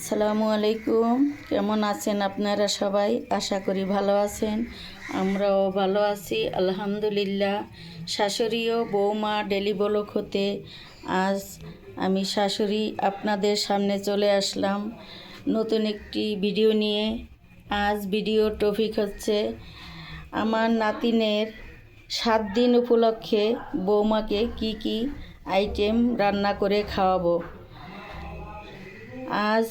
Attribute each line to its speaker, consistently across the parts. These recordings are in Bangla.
Speaker 1: আসসালামু আলাইকুম। কেমন আছেন আপনারা সবাই? আশা করি ভালো আছেন। আমরাও ভালো আছি, আলহামদুলিল্লাহ। শাশুড়িও বৌমা ডেলি বলক হতে আজ আমি শাশুড়ি আপনাদের সামনে চলে আসলাম নতুন একটি ভিডিও নিয়ে। আজ ভিডিও টপিক হচ্ছে, আমার নাতিনের সাত দিন উপলক্ষে বৌমাকে কি কি আইটেম রান্না করে খাওয়াবো। আজ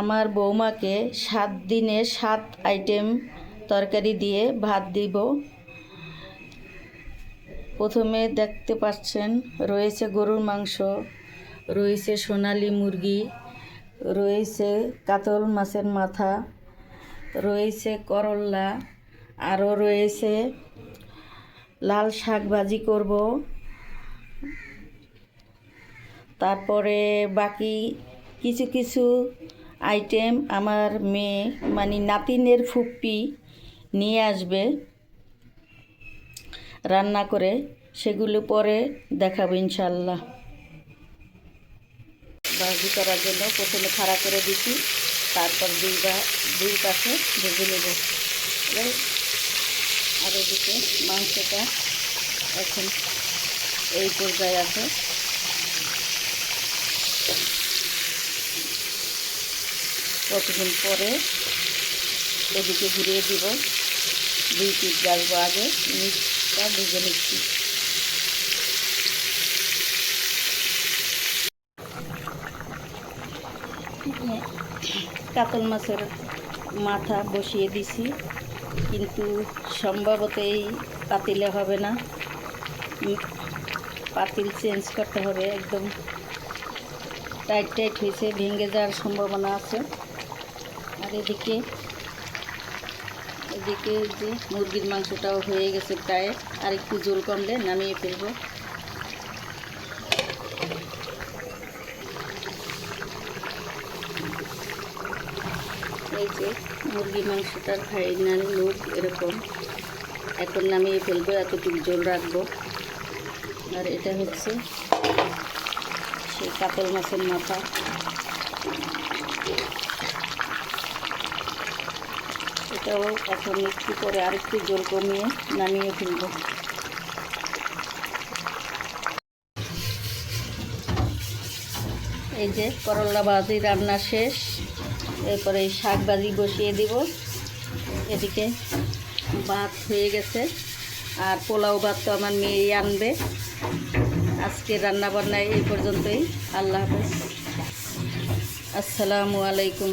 Speaker 1: আমার বৌমাকে সাত দিনে সাত আইটেম তরকারি দিয়ে ভাত দিব। প্রথমে দেখতে পাচ্ছেন, রয়েছে গরুর মাংস, রয়েছে সোনালি মুরগি, রয়েছে কাতল মাছের মাথা, রয়েছে করল্লা আরও রয়েছে লাল শাক ভাজি করব। তারপরে বাকি কিছু কিছু আইটেম আমার মেয়ে মানে নাতিনের ফুপ্পি নিয়ে আসবে রান্না করে, সেগুলো পরে দেখাবো ইনশাল্লাহ ভাজি করার জন্য প্রথমে খাড়া করে দিচ্ছি তারপর দুই দুই পাশে ভেজে নেব। আর এদিকে মাংসটা এখন এই পর্যায়ে আছে। কতক্ষণ পরে এদিকে ঘুরিয়ে দিব। দুই পিস গাছবো আগে মিক্সটা ভেজে নিচ্ছি। কাতল মাছের মাথা বসিয়ে দিছি, কিন্তু সম্ভবত এই পাতিলে হবে না। পাতিল চেঞ্জ করতে হবে, একদম টাইট টাইট হয়েছে, ভেঙে যাওয়ার সম্ভাবনা আছে। আর এদিকে এদিকে যে মুরগির মাংসটাও হয়ে গেছে প্রায়। আর একটু জল কমলে নামিয়ে ফেলব। এই যে মুরগি মাংসটার ফাইনাল লুক এরকম। এখন নামিয়ে ফেলব, এতটুকু জল রাখব। আর এটা হচ্ছে সেই কাতল মাছের মাথা। এটাও এখন একটু করে আরেকটু জল কমিয়ে নামিয়ে ফেলব। এই যে করলা ভাজি রান্না শেষ। এরপরে এই শাক ভাজি বসিয়ে দিব। এদিকে ভাত হয়ে গেছে। আর পোলাও ভাত তো আমার মেয়েই আনবে। আজকে রান্না বান্না এই পর্যন্তই। আল্লাহ হাফেজ। আসসালামু আলাইকুম।